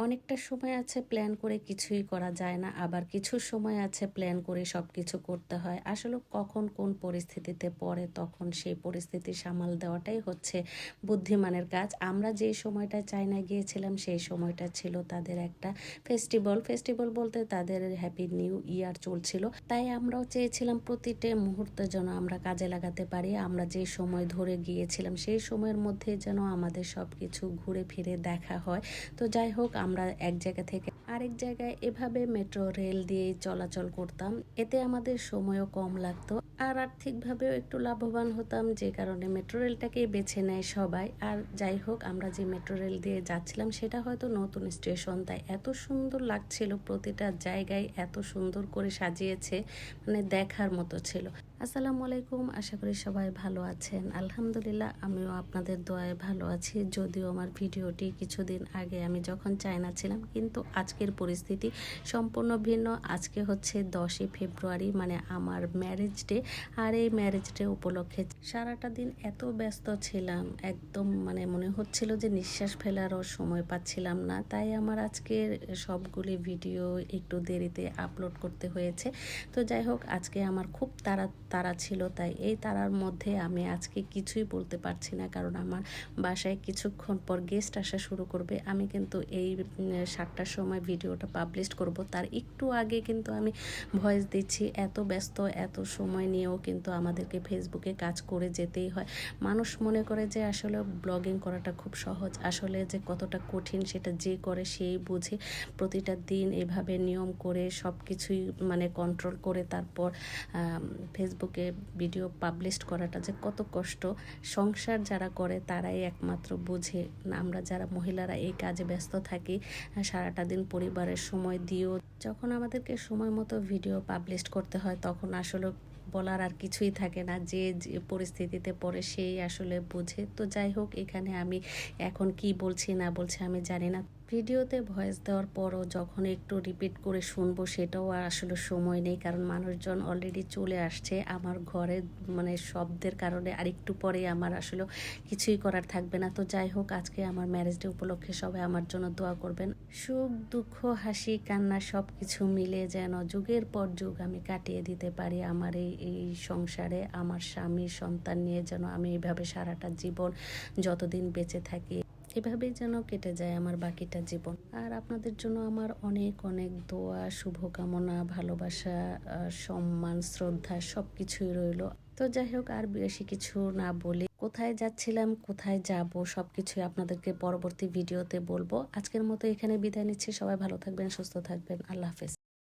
অনেকটা সময় আছে প্ল্যান করে কিছুই করা যায় না, আবার কিছু সময় আছে প্ল্যান করে সব কিছু করতে হয়। আসলে কখন কোন পরিস্থিতিতে পড়ে তখন সেই পরিস্থিতি সামাল দেওয়াটাই হচ্ছে বুদ্ধিমানের কাজ। আমরা যে সময়টা চায়না গিয়েছিলাম সেই সময়টা ছিল তাদের একটা ফেস্টিভ্যাল ফেস্টিভ্যাল বলতে তাদের হ্যাপি নিউ ইয়ার চলছিল। তাই আমরাও চেয়েছিলাম প্রতিটা মুহূর্তে যেন আমরা কাজে লাগাতে পারি। আমরা যে সময় ধরে গিয়েছিলাম সেই সময়ের মধ্যে যেন আমাদের সব কিছু ঘুরে ফিরে দেখা হয়। তো যাই হোক আমরা এক জায়গা থেকে আরেক জায়গায় এভাবে মেট্রো, রেল দিয়েই চলাচল করতাম। এতে আমাদের সময়ও কম লাগতো আর আর্থিকভাবেও একটু লাভবান হতাম, যে কারণে মেট্রো রেলটাকেই বেছে নেয় সবাই। আর যাই হোক, আমরা যে মেট্রো রেল দিয়ে যাচ্ছিলাম, সেটা হয়তো নতুন স্টেশন, তাই এত সুন্দর লাগছিল, প্রতিটা জায়গায় এত সুন্দর করে সাজিয়েছে মানে দেখার মতো ছিল। আসসালামু আলাইকুম, আশা করি সবাই ভালো আছেন। আলহামদুলিল্লাহ, আমিও আপনাদের দোয়ায় ভালো আছি। যদিও আমার ভিডিওটি কিছুদিন আগে আমি যখন চায়না ছিলাম, কিন্তু আজকের পরিস্থিতি সম্পূর্ণ ভিন্ন। আজকে হচ্ছে দশই ফেব্রুয়ারি মানে আমার ম্যারেজ ডে আর এই ম্যারেজ ডে উপলক্ষে সারাটা দিন এত ব্যস্ত ছিলাম। একদম মানে মনে হচ্ছিল যে নিঃশ্বাস ফেলারও সময় পাচ্ছিলাম না। তাই আমার আজকের সবগুলি ভিডিও একটু দেরিতে আপলোড করতে হয়েছে। তো যাই হোক, আজকে আমার খুব তাড়া তারা ছিল, তাই এই তারার মধ্যে আমি আজকে কিছুই বলতে পারছি না। কারণ আমার বাসায় কিছুক্ষণ পর গেস্ট আসা শুরু করবে। আমি কিন্তু এই সাতটার সময় ভিডিওটা পাবলিশ করব। তার একটু আগে কিন্তু আমি ভয়েস দিচ্ছি। এত ব্যস্ত, এত সময় নিয়েও কিন্তু আমাদেরকে ফেসবুকে কাজ করে যেতেই হয়। মানুষ মনে করে যে আসলে ব্লগিং করাটা খুব সহজ। আসলে যে কতটা কঠিন সেটা যে করে সেই বুঝে প্রতিটা দিন এভাবে নিয়ম করে সব কিছুই মানে কন্ট্রোল করে তারপর ফেসবুকে ভিডিও পাবলিশ করাটা যে কত কষ্ট। সংসার যারা করে তারাই একমাত্র বুঝে আমরা যারা মহিলারা এই কাজে ব্যস্ত থাকি সারাটা দিন পরিবারের সময় দিয়েও। যখন আমাদেরকে সময় মতো ভিডিও পাবলিশ করতে হয়, তখন আসলে বলার আর কিছুই থাকে না যে পরিস্থিতিতে পড়ে সেই আসলে বুঝে। তো যাই হোক, এখানে আমি এখন কি বলছি না বলছি আমি জানি না। ভিডিওতে ভয়েস দেওয়ার পরও যখন একটু রিপিট করে শুনব সেটাও আর আসলে সময় নেই, কারণ মানুষজন অলরেডি চলে আসছে। আমার ঘরে মানে শব্দের কারণে আর একটু পরে আমার আসলে কিছুই করার থাকবে না। তো যাই হোক, আজকে আমার ম্যারেজ ডে উপলক্ষে সবাই আমার জন্য দোয়া করবেন। সুখ, দুঃখ, হাসি, কান্না সব কিছু মিলে যেন যুগের পর যুগ আমি কাটিয়ে দিতে পারি আমার এই এই সংসারে, আমার স্বামী, সন্তান নিয়ে যেন আমি এইভাবে সারাটা জীবন যতদিন বেঁচে থাকি। এভাবেই যেন কেটে যায় আমার বাকিটা জীবন। আর আপনাদের জন্য আমার অনেক অনেক দোয়া, শুভকামনা, ভালোবাসা সম্মান, শ্রদ্ধা সব কিছুই রইল। তো যাই হোক আর বেশি কিছু না বলে কোথায় যাচ্ছিলাম, কোথায় যাব সব কিছুই আপনাদেরকে পরবর্তী ভিডিওতে বলব। আজকের মতো এখানে বিদায় নিচ্ছি। সবাই ভালো থাকবেন, সুস্থ থাকবেন। আল্লাহ হাফেজ।